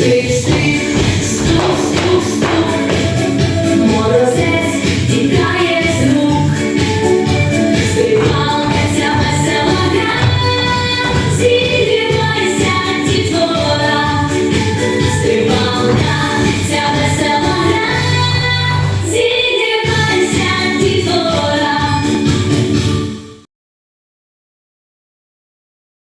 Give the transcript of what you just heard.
цей штрих, стоп, стоп, стоп, морозець тікає з рук, співалася весела гра, зігрівайся дітвора, співалася весела.